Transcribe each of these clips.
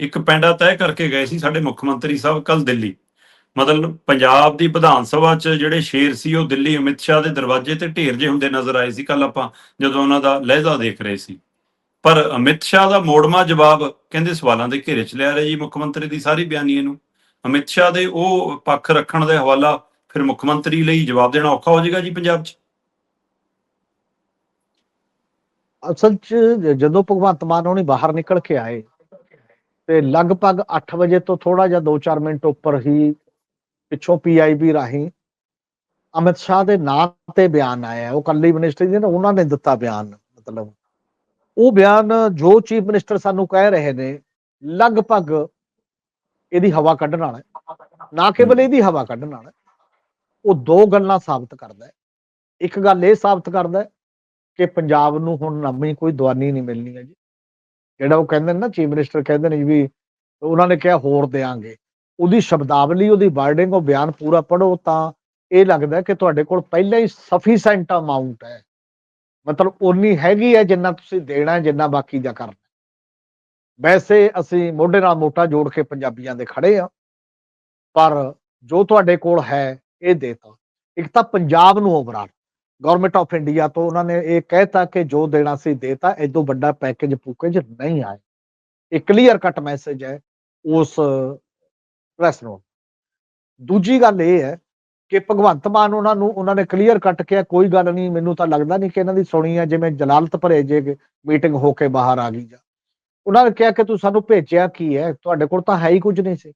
ਇੱਕ ਪੈਂਡਾ ਤੈਅ ਕਰਕੇ ਗਏ ਸੀ ਸਾਡੇ ਮੁੱਖ ਮੰਤਰੀ ਸਾਹਿਬ ਕੱਲ ਦਿੱਲੀ। ਮਤਲਬ ਪੰਜਾਬ ਦੀ ਵਿਧਾਨ ਸਭਾ 'ਚ ਜਿਹੜੇ ਸ਼ੇਰ ਸੀ, ਉਹ ਦਿੱਲੀ ਅਮਿਤ ਸ਼ਾਹ ਦੇ ਦਰਵਾਜ਼ੇ ਤੇ ਢੇਰ ਜੇ ਹੁੰਦੇ ਨਜ਼ਰ ਆਏ ਸੀ ਕੱਲ ਆਪਾਂ, ਜਦੋਂ ਉਹਨਾਂ ਦਾ ਲਹਿਜ਼ਾ ਦੇਖ ਰਹੇ ਸੀ। ਪਰ ਅਮਿਤ ਸ਼ਾਹ ਦਾ ਮੋੜਮਾ ਜਵਾਬ ਕਹਿੰਦੇ ਸਵਾਲਾਂ ਦੇ ਘੇਰੇ 'ਚ ਲਿਆ ਰਿਹਾ ਜੀ ਮੁੱਖ ਮੰਤਰੀ ਦੀ ਸਾਰੀ ਬਿਆਨੀਏ ਨੂੰ ਅਮਿਤ ਸ਼ਾਹ ਦੇ ਉਹ ਪੱਖ ਰੱਖਣ ਦੇ ਹਵਾਲਾ ਫਿਰ ਮੁੱਖ ਮੰਤਰੀ ਲਈ ਜਵਾਬ ਦੇਣਾ ਔਖਾ ਹੋ ਜਾਏਗਾ ਜੀ ਪੰਜਾਬ 'ਚ? ਅਸਲ 'ਚ ਜਦੋਂ ਭਗਵੰਤ ਮਾਨ ਹੋਣੀ ਬਾਹਰ ਨਿਕਲ ਕੇ ਆਏ ਤੇ ਲਗਭਗ 8 ਵਜੇ ਤੋਂ ਥੋੜਾ ਜਿਹਾ 2-4 ਮਿੰਟ ਉੱਪਰ ਹੀ ਪਿੱਛੋਂ ਪੀਆਈਬੀ ਰਾਹੀਂ ਅਮਿਤ ਸ਼ਾਹ ਦੇ ਨਾਂ ਤੇ ਬਿਆਨ ਆਇਆ। ਉਹ ਕੱਲੀ ਮਿਨਿਸਟਰੀ ਦੇ ਨਾ ਉਹਨਾਂ ਨੇ ਦਿੱਤਾ ਬਿਆਨ ਮਤਲਬ ਉਹ ਬਿਆਨ ਜੋ ਚੀਫ ਮਿਨਿਸਟਰ ਸਾਨੂੰ ਕਹਿ ਰਹੇ ਨੇ ਲਗਭਗ ਇਹਦੀ ਹਵਾ ਕੱਢਣ ਵਾਲਾ। ਨਾ ਕੇਵਲ ਇਹਦੀ ਹਵਾ ਕੱਢਣ ਵਾਲਾ ਉਹ ਦੋ ਗੱਲਾਂ ਸਾਬਤ ਕਰਦਾ ਹੈ ਇੱਕ ਗੱਲ ਇਹ ਸਾਬਤ ਕਰਦਾ ਹੈ ਕਿ ਪੰਜਾਬ ਨੂੰ ਹੁਣ ਨਵੀਂ ਕੋਈ ਦਵਾਨੀ ਨਹੀਂ ਮਿਲਣੀ ਹੈ ਜੀ ਜਿਹੜਾ ਉਹ ਕਹਿੰਦੇ ਨੇ ਨਾ ਚੀਫ ਮਿਨਿਸਟਰ ਕਹਿੰਦੇ ਨੇ ਜੀ ਵੀ ਉਹਨਾਂ ਨੇ ਕਿਹਾ ਹੋਰ ਦੇਾਂਗੇ ਉਹਦੀ ਸ਼ਬਦਾਵਲੀ, ਉਹਦੀ ਵਰਡਿੰਗ ਉਹ ਬਿਆਨ ਪੂਰਾ ਪੜੋ ਤਾਂ ਇਹ ਲੱਗਦਾ ਕਿ ਤੁਹਾਡੇ ਕੋਲ ਪਹਿਲਾਂ ਹੀ ਸਫੀਸ਼ੈਂਟ ਅਮਾਉਂਟ ਹੈ। ਮਤਲਬ ਉਨੀ ਹੈਗੀ ਹੈ ਜਿੰਨਾ ਤੁਸੀਂ ਦੇਣਾ, ਜਿੰਨਾ ਬਾਕੀ ਦਾ ਕਰਨਾ। ਵੈਸੇ ਅਸੀਂ ਮੋਢੇ ਨਾਲ ਮੋਢਾ ਜੋੜ ਕੇ ਪੰਜਾਬੀਆਂ ਦੇ ਖੜੇ ਆ ਪਰ ਜੋ ਤੁਹਾਡੇ ਕੋਲ ਹੈ, ਇਹ ਦੇਤਾ। ਇੱਕ ਤਾਂ ਪੰਜਾਬ ਨੂੰ ਓਵਰਆਲ ਗਵਰਨਮੈਂਟ ਆਫ ਇੰਡੀਆ ਤੋਂ ਉਹਨਾਂ ਨੇ ਇਹ ਕਹਿਤਾ ਕਿ ਜੋ ਦੇਣਾ ਸੀ ਦੇਤਾ ਇਦੋਂ ਵੱਡਾ ਪੈਕੇਜ ਪੂਕੇਜ ਨਹੀਂ ਆਏ ਇਹ ਕਲੀਅਰ ਕੱਟ ਮੈਸੇਜ ਹੈ ਉਸ ਪ੍ਰੈਸ ਨੂੰ। ਦੂਜੀ ਗੱਲ ਇਹ ਹੈ ਕਿ ਭਗਵੰਤ ਮਾਨ ਉਹਨਾਂ ਨੂੰ, ਉਹਨਾਂ ਨੇ ਕਲੀਅਰ ਕੱਟ ਕਿਹਾ, ਕੋਈ ਗੱਲ ਨਹੀਂ, ਮੈਨੂੰ ਤਾਂ ਲੱਗਦਾ ਨਹੀਂ ਕਿ ਇਹਨਾਂ ਦੀ ਸੁਣੀ ਹੈ ਜਿਵੇਂ ਜਲਾਲਤ ਭਰੇ ਜੇ ਮੀਟਿੰਗ ਹੋ ਕੇ ਬਾਹਰ ਆ ਗਈ ਜਾਂ। ਉਹਨਾਂ ਨੇ ਕਿਹਾ ਕਿ ਤੂੰ ਸਾਨੂੰ ਭੇਜਿਆ ਕੀ ਹੈ? ਤੁਹਾਡੇ ਕੋਲ ਤਾਂ ਹੈ ਹੀ ਕੁਝ ਨਹੀਂ ਸੀ।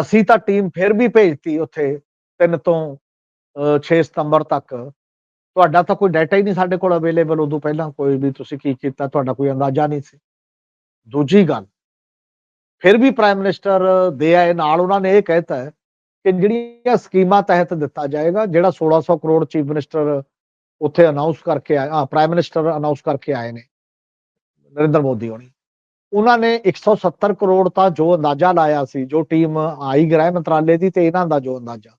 ਅਸੀਂ ਤਾਂ ਟੀਮ ਫਿਰ ਵੀ ਭੇਜਤੀ ਉੱਥੇ ਤਿੰਨ ਤੋਂ 6 ਸਤੰਬਰ ਤੱਕ। ਤੁਹਾਡਾ ਤਾਂ ਕੋਈ ਡਾਟਾ ਹੀ ਨਹੀਂ ਸਾਡੇ ਕੋਲ ਅਵੇਲੇਬਲ ਉਦੋਂ ਪਹਿਲਾਂ ਕੋਈ ਵੀ ਤੁਸੀਂ ਕੀ ਕੀਤਾ, ਤੁਹਾਡਾ ਕੋਈ ਅੰਦਾਜ਼ਾ ਨਹੀਂ ਸੀ। ਦੂਜੀ ਗੱਲ, ਫਿਰ ਵੀ ਪ੍ਰਾਈਮ ਮਿਨਿਸਟਰ ਦੇ ਆਏ ਨਾਲ ਉਹਨਾਂ ਨੇ ਇਹ ਕਹਿਤਾ ਹੈ ਕਿ ਜਿਹੜੀਆਂ ਸਕੀਮਾਂ ਤਹਿਤ ਦਿੱਤਾ ਜਾਏਗਾ, ਜਿਹੜਾ 1600 ਕਰੋੜ ਚੀਫ ਮਿਨਿਸਟਰ ਉੱਥੇ ਅਨਾਉਂਸ ਕਰਕੇ ਆਏ ਆ ਪ੍ਰਾਈਮ ਮਿਨਿਸਟਰ ਅਨਾਉਂਸ ਕਰਕੇ ਆਏ ਨੇ, ਨਰਿੰਦਰ ਮੋਦੀ ਹੋਣੀ। ਉਹਨਾਂ ਨੇ 170 ਕਰੋੜ ਤਾਂ ਜੋ ਅੰਦਾਜ਼ਾ ਲਾਇਆ ਸੀ, ਜੋ ਟੀਮ ਆਈ ਗ੍ਰਹਿ ਮੰਤਰਾਲੇ ਦੀ ਤੇ ਇਹਨਾਂ ਦਾ ਜੋ ਅੰਦਾਜ਼ਾ।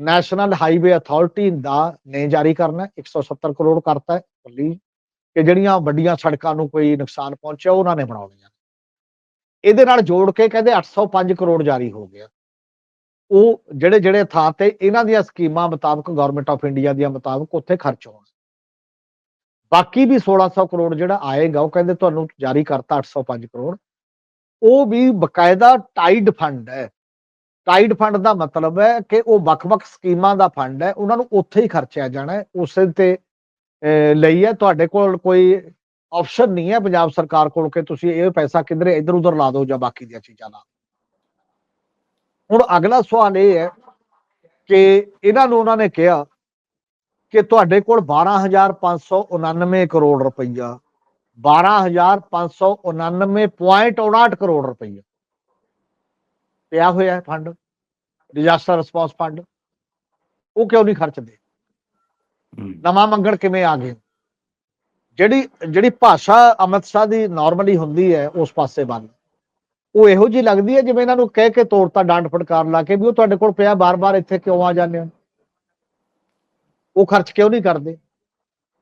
ਨੈਸ਼ਨਲ ਹਾਈਵੇ ਅਥਾਰਟੀ ਦਾ ਨੇ ਜਾਰੀ ਕਰਨਾ ਹੈ, 170 ਕਰੋੜ ਕਰਤਾ ਹੈ ਕੱਲੀ ਕਿ ਜਿਹੜੀਆਂ ਵੱਡੀਆਂ ਸੜਕਾਂ ਨੂੰ ਕੋਈ ਨੁਕਸਾਨ ਪਹੁੰਚਿਆ ਉਹਨਾਂ ਨੇ ਬਣਾਉਣੀਆਂ ਇਹਦੇ ਨਾਲ ਜੋੜ ਕੇ ਕਹਿੰਦੇ 805 ਕਰੋੜ ਜਾਰੀ ਹੋ ਗਿਆ। ਉਹ ਜਿਹੜੇ ਜਿਹੜੇ ਥਾਂ ਤੇ ਇਹਨਾਂ ਦੀਆਂ ਸਕੀਮਾਂ ਮੁਤਾਬਕ ਗਵਰਨਮੈਂਟ ਆਫ ਇੰਡੀਆ ਦੀਆਂ ਮੁਤਾਬਕ ਉੱਥੇ ਖਰਚ ਹੋਣਾ। ਬਾਕੀ ਵੀ 1600 ਕਰੋੜ ਜਿਹੜਾ ਆਏਗਾ ਉਹ ਕਹਿੰਦੇ ਤੁਹਾਨੂੰ ਜਾਰੀ ਕਰਤਾ 805 ਕਰੋੜ। ਉਹ ਵੀ ਬਕਾਇਦਾ ਟਾਈਡ ਫੰਡ ਹੈ। ਟਾਈਡ ਫੰਡ ਦਾ ਮਤਲਬ ਹੈ ਕਿ ਉਹ ਵੱਖ-ਵੱਖ ਸਕੀਮਾਂ ਦਾ ਫੰਡ ਹੈ ਉਹਨਾਂ ਨੂੰ ਉੱਥੇ ਹੀ ਖਰਚਿਆ ਜਾਣਾ ਹੈ ਉਸੇ ਤੇ ਅਹ, ਲਈ ਹੈ। ਤੁਹਾਡੇ ਕੋਲ ਕੋਈ ਆਪਸ਼ਨ ਨਹੀਂ ਹੈ ਪੰਜਾਬ ਸਰਕਾਰ ਕੋਲ ਕਿ ਤੁਸੀਂ ਇਹ ਪੈਸਾ ਕਿਧਰੇ ਇੱਧਰ ਉੱਧਰ ਲਾ ਦਿਓ ਜਾਂ ਬਾਕੀ ਦੀਆਂ ਚੀਜ਼ਾਂ ਲਾ ਹੁਣ ਅਗਲਾ ਸਵਾਲ ਇਹ ਹੈ ਕਿ ਇਹਨਾਂ ਨੂੰ ਉਹਨਾਂ ਨੇ ਕਿਹਾ ਕਿ ਤੁਹਾਡੇ ਕੋਲ 12599 ਕਰੋੜ ਰੁਪਈਆ 12599.59 ਕਰੋੜ ਰੁਪਈਆ। ਪਿਆ ਹੋਇਆ ਹੈ ਫੰਡ ਡਿਜ਼ਾਸਟਰ ਰਿਸਪੌਂਸ ਫੰਡ ਉਹ ਕਿਉਂ ਨਹੀਂ ਖਰਚਦੇ? ਨਵਾਂ ਮੰਗਣ ਕਿਵੇਂ ਆ ਗਏ? ਜਿਹੜੀ ਜਿਹੜੀ ਭਾਸ਼ਾ ਅਮਿਤ ਸ਼ਾਹ ਦੀ ਨਾਰਮਲੀ ਹੁੰਦੀ ਹੈ ਉਸ ਪਾਸੇ ਬੰਦ ਉਹ ਇਹੋ ਜੀ ਲੱਗਦੀ ਹੈ ਜਿਵੇਂ ਇਹਨਾਂ ਨੂੰ ਕਹਿ ਕੇ ਤੋੜਤਾ ਡਾਂਟ ਫਟਕਾਰ ਲਾ ਕੇ ਵੀ ਉਹ ਤੁਹਾਡੇ ਕੋਲ ਪਿਆ ਬਾਰ-ਬਾਰ ਇੱਥੇ ਕਿਉਂ ਆ ਜਾਂਦੇ ਹੋ? ਉਹ ਖਰਚ ਕਿਉਂ ਨਹੀਂ ਕਰਦੇ?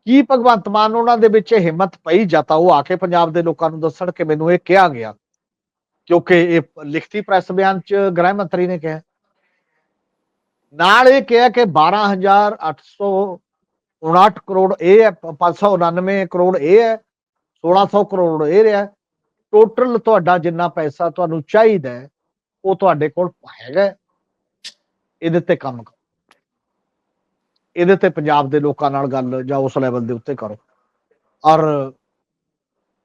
ਕੀ ਭਗਵੰਤ ਮਾਨ ਉਹਨਾਂ ਦੇ ਵਿੱਚ ਹਿੰਮਤ ਪਈ ਜਾਤਾ ਉਹ ਆ ਕੇ ਪੰਜਾਬ ਦੇ ਲੋਕਾਂ ਨੂੰ ਦੱਸਣ ਕਿ ਮੈਨੂੰ ਇਹ ਕਿਹਾ ਗਿਆ? ਕਿਉਂਕਿ ਇਹ ਲਿਖਤੀ ਪ੍ਰੈਸ ਬਿਆਨ ਚ ਗ੍ਰਹਿ ਮੰਤਰੀ ਨੇ ਕਿਹਾ। ਨਾਲ ਇਹ ਕਿਹਾ ਕਿ 12859 ਕਰੋੜ ਇਹ ਹੈ 599 ਕਰੋੜ ਇਹ ਹੈ 1600 ਕਰੋੜ ਇਹ ਰਿਹਾ। ਟੋਟਲ ਤੁਹਾਡਾ ਜਿੰਨਾ ਪੈਸਾ ਤੁਹਾਨੂੰ ਚਾਹੀਦਾ ਉਹ ਤੁਹਾਡੇ ਕੋਲ ਹੈਗਾ। ਹੈ। ਇਹਦੇ ਤੇ ਕੰਮ ਕਰੋ। ਇਹਦੇ ਤੇ ਪੰਜਾਬ ਦੇ ਲੋਕਾਂ ਨਾਲ ਗੱਲ ਜਾਂ ਉਸ ਲੈਵਲ ਦੇ ਉੱਤੇ ਕਰੋ। ਔਰ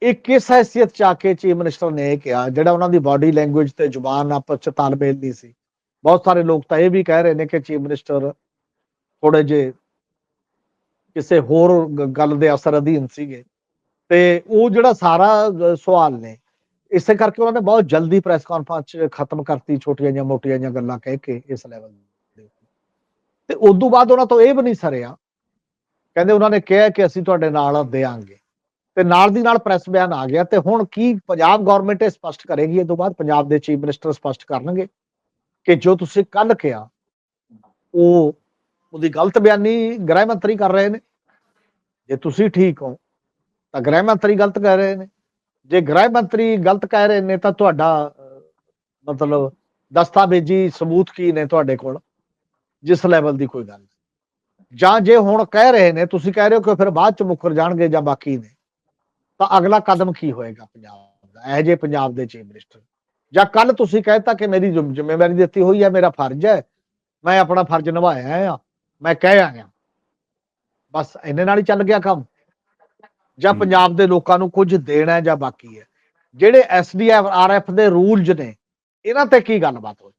ਇਹ ਕਿਸ ਹੈਸੀਅਤ ਚ ਆ ਕੇ ਚੀਫ ਮਿਨਿਸਟਰ ਨੇ ਇਹ ਕਿਹਾ? ਜਿਹੜਾ ਉਹਨਾਂ ਦੀ ਬਾਡੀ ਲੈਂਗੁਏਜ ਤੇ ਜ਼ੁਬਾਨ ਆਪਸ ਚ ਤਾਲਮੇਲ ਨਹੀਂ ਸੀ। ਬਹੁਤ ਸਾਰੇ ਲੋਕ ਤਾਂ ਇਹ ਵੀ ਕਹਿ ਰਹੇ ਨੇ ਕਿ ਚੀਫ ਮਿਨਿਸਟਰ ਥੋੜੇ ਜੇ ਕਿਸੇ ਹੋਰ ਗੱਲ ਦੇ ਅਸਰ ਅਧੀਨ ਸੀਗੇ। ਤੇ ਉਹ ਜਿਹੜਾ ਸਾਰਾ ਸਵਾਲ ਨੇ, ਇਸੇ ਕਰਕੇ ਉਹਨਾਂ ਨੇ ਬਹੁਤ ਜਲਦੀ ਪ੍ਰੈਸ ਕਾਨਫਰੰਸ ਖਤਮ ਕਰਤੀ ਛੋਟੀਆਂ ਜਾਂ ਮੋਟੀਆਂ ਜਾਂ ਗੱਲਾਂ ਕਹਿ ਕੇ ਇਸ ਲੈਵਲ ਦੇ ਤੇ ਉਸ ਤੋਂ ਬਾਅਦ ਉਹਨਾਂ ਤੋਂ ਇਹ ਵੀ ਨਹੀਂ ਸਰਿਆ। ਕਹਿੰਦੇ ਉਹਨਾਂ ਨੇ ਕਿਹਾ ਕਿ ਅਸੀਂ ਤੁਹਾਡੇ ਨਾਲ ਦੇਾਂਗੇ ਤੇ ਨਾਲ ਦੀ ਨਾਲ ਪ੍ਰੈਸ ਬਿਆਨ ਆ ਗਿਆ ਤੇ ਹੁਣ ਕੀ ਪੰਜਾਬ ਗਵਰਨਮੈਂਟ ਇਹ ਸਪਸ਼ਟ ਕਰੇਗੀ ਇਹ ਤੋਂ ਬਾਅਦ ਪੰਜਾਬ ਦੇ ਚੀਫ ਮਿਨਿਸਟਰ ਸਪਸ਼ਟ ਕਰਨਗੇ ਕਿ ਜੋ ਤੁਸੀਂ ਕੱਲ ਕਿਹਾ, ਉਹ ਉਹਦੀ ਗਲਤ ਬਿਆਨੀ ਗ੍ਰਹਿ ਮੰਤਰੀ ਕਰ ਰਹੇ ਨੇ। ਜੇ ਤੁਸੀਂ ਠੀਕ ਹੋ, ਤਾਂ ਗ੍ਰਹਿ ਮੰਤਰੀ ਗਲਤ ਕਹਿ ਰਹੇ ਨੇ। ਜੇ ਗ੍ਰਹਿ ਮੰਤਰੀ ਗਲਤ ਕਹਿ ਰਹੇ ਨੇ, ਤਾਂ ਤੁਹਾਡਾ ਮਤਲਬ ਦਸਤਾਵੇਜੀ ਸਬੂਤ ਕੀ ਨੇ ਤੁਹਾਡੇ ਕੋਲ? ਜਿਸ ਲੈਵਲ ਦੀ ਕੋਈ ਗੱਲ ਨਹੀਂ। ਜਾਂ ਜੇ ਹੁਣ ਕਹਿ ਰਹੇ ਨੇ, ਤੁਸੀਂ ਕਹਿ ਰਹੇ ਹੋ ਕਿ ਫਿਰ ਬਾਅਦ ਚ ਮੁੱਕਰ ਜਾਣਗੇ ਜਾਂ ਬਾਕੀ ਨੇ। ਤਾਂ ਅਗਲਾ ਕਦਮ ਕੀ ਹੋਏਗਾ ਪੰਜਾਬ ਦਾ? ਇਹ ਜੇ ਪੰਜਾਬ ਦੇ ਚੀਫ ਮਿਨਿਸਟਰ। ਜਾਂ ਕੱਲ ਤੁਸੀਂ ਕਹਿਤਾ ਕਿ ਮੇਰੀ ਜ਼ਿੰਮ- ਜ਼ਿੰਮੇਵਾਰੀ ਦਿੱਤੀ ਹੋਈ ਹੈ ਮੇਰਾ ਫਰਜ਼ ਹੈ ਮੈਂ ਆਪਣਾ ਫਰਜ਼ ਨਿਭਾਇਆ ਆ ਮੈਂ ਕਹਿ ਆਇਆ। ਬਸ ਇਹਨੇ ਨਾਲ ਹੀ ਚੱਲ ਗਿਆ ਕੰਮ। ਜਾਂ। ਪੰਜਾਬ ਦੇ ਲੋਕਾਂ ਨੂੰ ਕੁਝ ਦੇਣਾ ਹੈ ਜਾਂ ਬਾਕੀ ਹੈ। ਜਿਹੜੇ ਐਸਡੀਐਫ ਆਰਐਫ ਦੇ ਰੂਲਸ ਨੇ ਇਹਨਾਂ ਤੇ ਕੀ ਗੱਲਬਾਤ ਹੋਈ?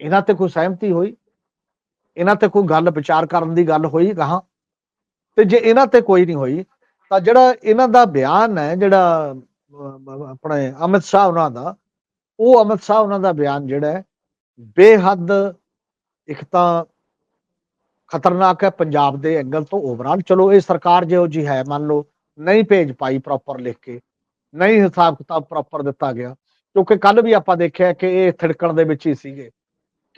ਇਹਨਾਂ ਤੇ ਕੋਈ ਸਹਿਮਤੀ ਹੋਈ? ਇਹਨਾਂ ਤੇ ਕੋਈ ਗੱਲ ਵਿਚਾਰ ਕਰਨ ਦੀ ਗੱਲ ਹੋਈ ਕਹਾ ਤੇ ਜੇ ਇਹਨਾਂ ਤੇ ਕੋਈ ਨਹੀਂ ਹੋਈ ਤਾਂ ਜਿਹੜਾ ਇਹਨਾਂ ਦਾ ਬਿਆਨ ਹੈ, ਜਿਹੜਾ ਆਪਣੇ ਅਮਿਤ ਸ਼ਾਹ ਉਹਨਾਂ ਦਾ, ਉਹ ਅਮਿਤ ਸ਼ਾਹ ਉਹਨਾਂ ਦਾ ਬਿਆਨ ਜਿਹੜਾ ਹੈ, ਬੇਹੱਦ ਇੱਕ ਤਾਂ ਖਤਰਨਾਕ ਹੈ ਪੰਜਾਬ ਦੇ ਐਂਗਲ ਤੋਂ ਓਵਰਆਲ ਚਲੋ, ਇਹ ਸਰਕਾਰ ਜਿਹੋ ਜੀ ਹੈ, ਮੰਨ ਲਓ, ਨਹੀਂ ਭੇਜ ਪਾਈ ਪ੍ਰੋਪਰ ਲਿਖ ਕੇ, ਨਹੀਂ ਹਿਸਾਬ ਕਿਤਾਬ ਪ੍ਰੋਪਰ ਦਿੱਤਾ ਗਿਆ। ਕਿਉਂਕਿ ਕੱਲ ਵੀ ਆਪਾਂ ਦੇਖਿਆ ਕਿ ਇਹ ਥਿੜਕਣ ਦੇ ਵਿੱਚ ਹੀ ਸੀਗੇ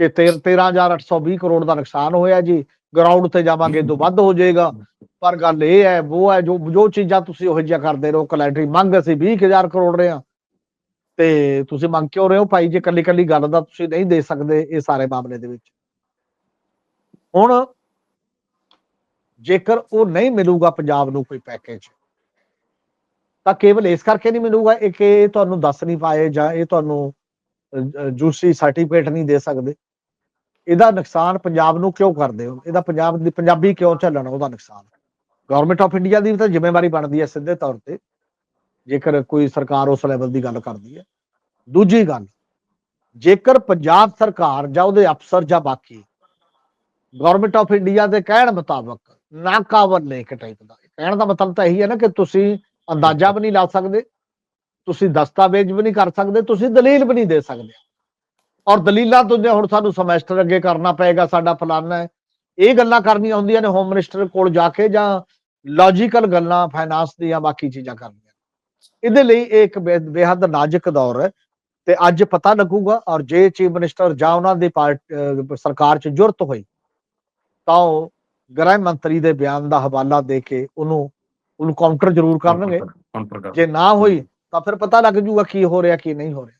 ਕਿ 13820 ਕਰੋੜ ਦਾ ਨੁਕਸਾਨ ਹੋਇਆ ਜੀ। ਗਰਾਊਂਡ ਤੇ ਜਾਵਾਂਗੇ ਤੋਂ ਵੱਧ ਹੋ ਜਾਏਗਾ। ਪਰ ਗੱਲ ਇਹ ਹੈ, ਉਹ ਹੈ ਜੋ ਜੋ ਚੀਜ਼ਾਂ ਤੁਸੀਂ ਉਹ ਜਿਹਾ ਕਰਦੇ ਰਹੋ, ਕਲੈਂਡਰੀ ਮੰਗ ਅਸੀਂ 20000 ਕਰੋੜ ਰਹੇ ਹਾਂ। ਤੇ ਤੁਸੀਂ ਮੰਗ ਕਿਉਂ ਰਹੇ ਹੋ ਭਾਈ, ਜੇ ਕੱਲੀ ਕੱਲੀ ਗੱਲ ਦਾ ਤੁਸੀਂ ਨਹੀਂ ਦੇ ਸਕਦੇ ਇਹ ਸਾਰੇ ਮਾਮਲੇ ਦੇ ਵਿੱਚ? ਹੁਣ ਜੇਕਰ ਉਹ ਨਹੀਂ ਮਿਲੂਗਾ ਪੰਜਾਬ ਨੂੰ ਕੋਈ ਪੈਕੇਜ ਤਾਂ ਕੇਵਲ ਇਸ ਕਰਕੇ ਨਹੀਂ ਮਿਲੂਗਾ, ਇਹ ਕਿ ਤੁਹਾਨੂੰ ਦੱਸ ਨਹੀਂ ਪਾਏ ਜਾਂ ਇਹ ਤੁਹਾਨੂੰ ਜੂਸੀ ਸਰਟੀਫਿਕੇਟ ਨਹੀਂ ਦੇ ਸਕਦੇ। ਇਹਦਾ ਨੁਕਸਾਨ ਪੰਜਾਬ ਨੂੰ ਕਿਉਂ ਕਰਦੇ ਹੋ? ਇਹਦਾ ਪੰਜਾਬ ਦੀ ਪੰਜਾਬੀ ਕਿਉਂ ਝੱਲਣ ਉਹਦਾ ਨੁਕਸਾਨ? ਗਵਰਨਮੈਂਟ ਆਫ ਇੰਡੀਆ ਦੀ ਵੀ ਤਾਂ ਜ਼ਿੰਮੇਵਾਰੀ ਬਣਦੀ ਹੈ ਸਿੱਧੇ ਤੌਰ ਤੇ, ਜੇਕਰ ਕੋਈ ਸਰਕਾਰ ਉਸ ਲੈਵਲ ਦੀ ਗੱਲ ਕਰਦੀ ਹੈ। ਦੂਜੀ ਗੱਲ, ਜੇਕਰ ਪੰਜਾਬ ਸਰਕਾਰ ਜਾਂ ਉਹਦੇ ਅਫਸਰ ਜਾਂ ਬਾਕੀ ਗਵਰਨਮੈਂਟ ਆਫ ਇੰਡੀਆ ਦੇ ਕਹਿਣ ਮੁਤਾਬਕ ਨਾਕਾਬਲ ਨੇ ਇੱਕ ਟਾਈਪ ਦਾ, ਕਹਿਣ ਦਾ ਮਤਲਬ ਤਾਂ ਇਹੀ ਹੈ ਨਾ ਕਿ ਤੁਸੀਂ ਅੰਦਾਜ਼ਾ ਵੀ ਨਹੀਂ ਲਾ ਸਕਦੇ, ਤੁਸੀਂ ਦਸਤਾਵੇਜ਼ ਵੀ ਨਹੀਂ ਕਰ ਸਕਦੇ, ਤੁਸੀਂ ਦਲੀਲ ਵੀ ਨਹੀਂ ਦੇ ਸਕਦੇ। ਔਰ ਦਲੀਲਾਂ ਤੋਂ ਜੇ ਹੁਣ ਸਾਨੂੰ ਸਮੈਸਟਰ ਅੱਗੇ ਕਰਨਾ ਪਏਗਾ ਸਾਡਾ ਫਲਾਨਾ ਹੈ ਇਹ ਗੱਲਾਂ ਕਰਨੀਆਂ ਹੁੰਦੀਆਂ ਨੇ ਹੋਮ ਮਿਨਿਸਟਰ ਕੋਲ ਜਾ ਕੇ ਜਾਂ ਲੌਜੀਕਲ ਗੱਲਾਂ ਫਾਈਨਾਂਸ ਦੀਆਂ ਬਾਕੀ ਚੀਜ਼ਾਂ ਕਰਨੀਆਂ। ਇਹਦੇ ਲਈ ਇਹ ਇੱਕ ਬੇਹੱਦ ਨਾਜ਼ੁਕ ਦੌਰ ਹੈ ਤੇ ਅੱਜ ਪਤਾ ਲੱਗੂਗਾ ਔਰ ਜੇ ਚੀਫ ਮਿਨਿਸਟਰ ਜਾਂ ਉਹਨਾਂ ਦੀ ਪਾਰਟ ਸਰਕਾਰ 'ਚ ਜੁਰਤ ਹੋਈ ਤਾਂ ਉਹ ਗ੍ਰਹਿ ਮੰਤਰੀ ਦੇ ਬਿਆਨ ਦਾ ਹਵਾਲਾ ਦੇ ਕੇ ਉਹਨੂੰ ਉਹਨੂੰ ਕਾਊਂਟਰ ਜ਼ਰੂਰ ਕਰਨਗੇ। ਜੇ ਨਾ ਹੋਈ ਤਾਂ ਫਿਰ ਪਤਾ ਲੱਗ ਜੂਗਾ ਕੀ ਹੋ ਰਿਹਾ ਕੀ ਨਹੀਂ ਹੋ ਰਿਹਾ।